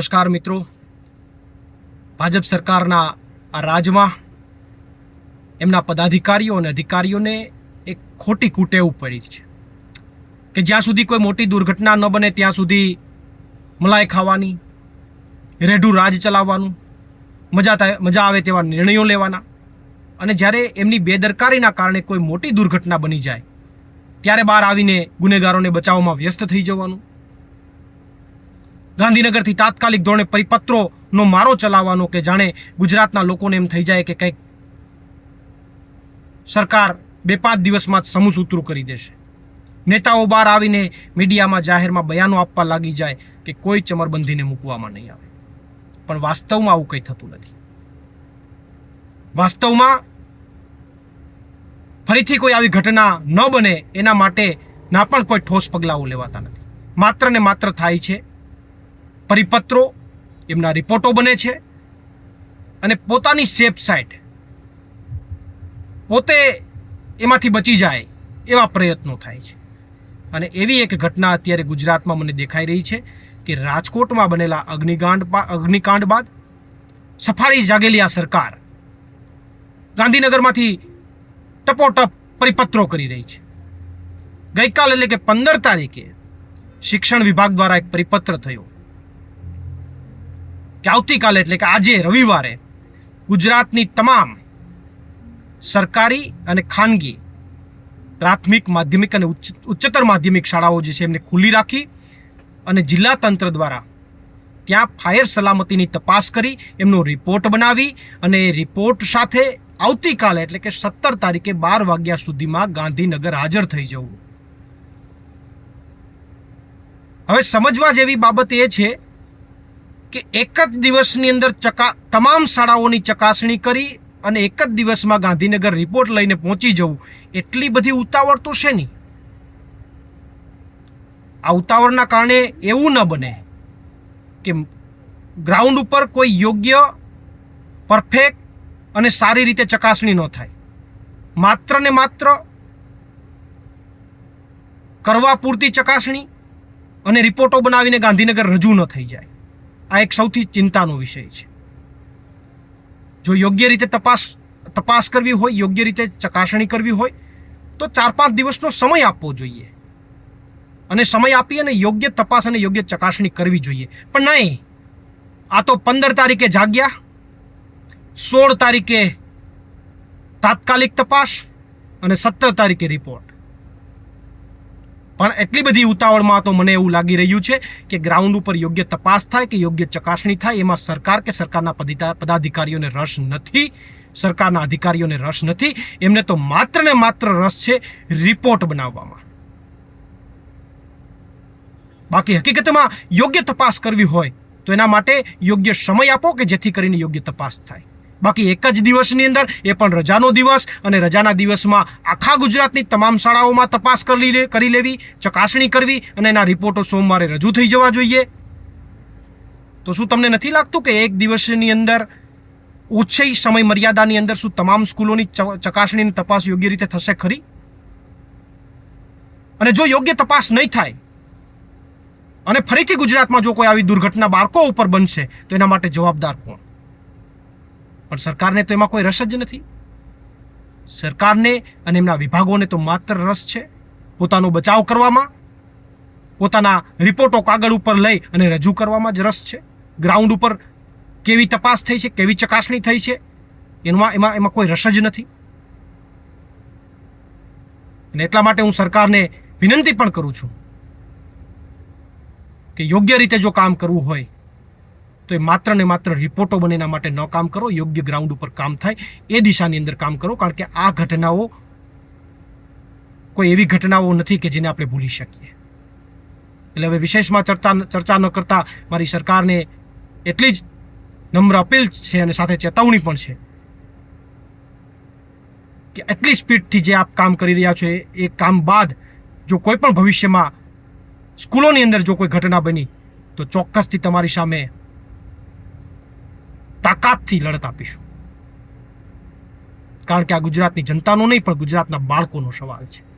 નમસ્કાર મિત્રો. ભાજપ સરકારના આ રાજમાં એમના પદાધિકારીઓ અને અધિકારીઓને એક ખોટી કુટેવ પડી છે કે જ્યાં સુધી કોઈ મોટી દુર્ઘટના ન બને, ત્યાં સુધી મલાઈ ખાવાની, રેઢું રાજ ચલાવવાનું, મજા મજા આવે તેવા નિર્ણયો લેવાના. અને જ્યારે એમની બેદરકારીના કારણે કોઈ મોટી દુર્ઘટના બની જાય, ત્યારે બહાર આવીને ગુનેગારોને બચાવવામાં વ્યસ્ત થઈ જવાનું. ગાંધીનગરથી તાત્કાલિક ધોરણે પરિપત્રોનો મારો ચલાવવાનો કે જાણે ગુજરાતના લોકોને એમ થઈ જાય કે કંઈક સરકાર બે પાંચ દિવસમાં જ સમૂસૂત્રું કરી દેશે. નેતાઓ બહાર આવીને મીડિયામાં જાહેરમાં બયાનો આપવા લાગી જાય કે કોઈ ચમરબંધીને મૂકવામાં નહીં આવે. પણ વાસ્તવમાં આવું કંઈ થતું નથી. વાસ્તવમાં ફરીથી કોઈ આવી ઘટના ન બને એના માટે ના પણ કોઈ ઠોસ પગલાઓ લેવાતા નથી. માત્ર ને માત્ર થાય છે પરિપત્રો એમના રિપોર્ટો બને છે અને પોતાની સેફ સાઇડ પોતે એમાંથી બચી જાય એવા પ્રયત્નો થાય છે. અને એવી એક ઘટના અત્યારે ગુજરાતમાં મને દેખાઈ રહી છે કે રાજકોટમાં બનેલા અગ્નિકાંડ અગ્નિકાંડ બાદ સફાળી જાગેલી આ સરકાર ગાંધીનગરમાંથી ટપોટપ પરિપત્રો કરી રહી છે. ગઈકાલ એટલે કે પંદર તારીખે શિક્ષણ વિભાગ દ્વારા એક પરિપત્ર થયો. કે આવતીકાલે એટલે કે આજે રવિવારે ગુજરાતની તમામ સરકારી અને ખાનગી પ્રાથમિક માધ્યમિક અને ઉચ્ચતર માધ્યમિક શાળાઓ જે છે એમને ખુલ્લી રાખી અને જિલ્લા તંત્ર દ્વારા ત્યાં ફાયર સલામતીની તપાસ કરી, એમનો રિપોર્ટ બનાવી અને રિપોર્ટ સાથે આવતીકાલે એટલે કે સત્તર તારીખે બાર વાગ્યા સુધીમાં ગાંધીનગર હાજર થઈ જવું. હવે સમજવા જેવી બાબત એ છે કે એક જ દિવસની અંદર ચકા તમામ શાળાઓની ચકાસણી કરી અને એક જ દિવસમાં ગાંધીનગર રિપોર્ટ લઈને પહોંચી જવું. એટલી બધી ઉતાવળ તો છે નહીં. આ ઉતાવળના કારણે એવું ન બને કે ગ્રાઉન્ડ ઉપર કોઈ યોગ્ય, પરફેક્ટ અને સારી રીતે ચકાસણી ન થાય. માત્ર ને માત્ર કરવા પૂરતી ચકાસણી અને રિપોર્ટો બનાવીને ગાંધીનગર રજૂ ન થઈ જાય. આ એક સૌથી ચિંતાનો વિષય છે. જો યોગ્ય રીતે તપાસ તપાસ કરવી હોય, યોગ્ય રીતે ચકાસણી કરવી હોય, તો ચાર પાંચ દિવસનો સમય આપવો જોઈએ. અને સમય આપી અને યોગ્ય તપાસ અને યોગ્ય ચકાસણી કરવી જોઈએ. પણ નહીં, આ તો પંદર તારીખે જાગ્યા, સોળ તારીખે તાત્કાલિક તપાસ અને સત્તર તારીખે રિપોર્ટ. પણ એટલી બધી ઉતાવળમાં તો મને એવું લાગી રહ્યું છે કે ગ્રાઉન્ડ ઉપર યોગ્ય તપાસ થાય કે યોગ્ય ચકાસણી થાય, એમાં સરકાર કે સરકારના પદાધિકારીઓને રસ નથી, સરકારના અધિકારીઓને રસ નથી. એમને તો માત્ર ને માત્ર રસ છે રિપોર્ટ બનાવવામાં. બાકી હકીકતમાં યોગ્ય તપાસ કરવી હોય તો એના માટે યોગ્ય સમય આપો કે જેથી કરીને યોગ્ય તપાસ થાય. બાકી એક જ દિવસની અંદર એ પણ રજાનો દિવસ અને રજાના દિવસમાં આખા ગુજરાતની તમામ શાળાઓમાં તપાસ કરી કરી લેવી, ચકાસણી કરવી અને એના રિપોર્ટો સોમવારે રજૂ થઈ જવા જોઈએ. તો શું તમને નથી લાગતું કે એક દિવસની અંદર ઓછી સમય મર્યાદાની અંદર શું તમામ સ્કૂલોની ચકાસણીની તપાસ યોગ્ય રીતે થશે ખરી? અને જો યોગ્ય તપાસ નહીં થાય અને ફરીથી ગુજરાતમાં જો કોઈ આવી દુર્ઘટના બાળકો ઉપર બનશે, તો એના માટે જવાબદાર કોણ? પણ સરકારને તો એમાં કોઈ રસ જ નથી. સરકારને અને એમના વિભાગોને તો માત્ર રસ છે પોતાનો બચાવ કરવામાં, પોતાના રિપોર્ટો કાગળ ઉપર લઈ અને રજૂ કરવામાં જ રસ છે. ગ્રાઉન્ડ ઉપર કેવી તપાસ થઈ છે, કેવી ચકાસણી થઈ છે, એમાં એમાં એમાં કોઈ રસ જ નથી. અને એટલા માટે હું સરકારને વિનંતી પણ કરું છું કે યોગ્ય રીતે જો કામ કરવું હોય તો એ માત્ર ને માત્ર રિપોર્ટો બને એના માટે ન કામ કરો, યોગ્ય ગ્રાઉન્ડ ઉપર કામ થાય, એ દિશાની અંદર કામ કરો, કારણ કે આ ઘટનાઓ કોઈ એવી ઘટનાઓ નથી કે જેને આપણે ભૂલી શકીએ. એટલે હવે વિશેષમાં ચર્ચા ચર્ચા ન કરતા મારી સરકારને એટલી જ નમ્ર અપીલ છે અને સાથે ચેતવણી પણ છે કે એટલી સ્પીડથી જે આપ કામ કરી રહ્યા છો એ કામ બાદ જો કોઈ પણ ભવિષ્યમાં સ્કૂલોની અંદર જો કોઈ ઘટના બની, તો ચોક્કસથી તમારી સામે તાકાતથી લડત આપીશું. કારણ કે આ ગુજરાતની જનતાનો નહીં પણ ગુજરાતના બાળકોનો સવાલ છે.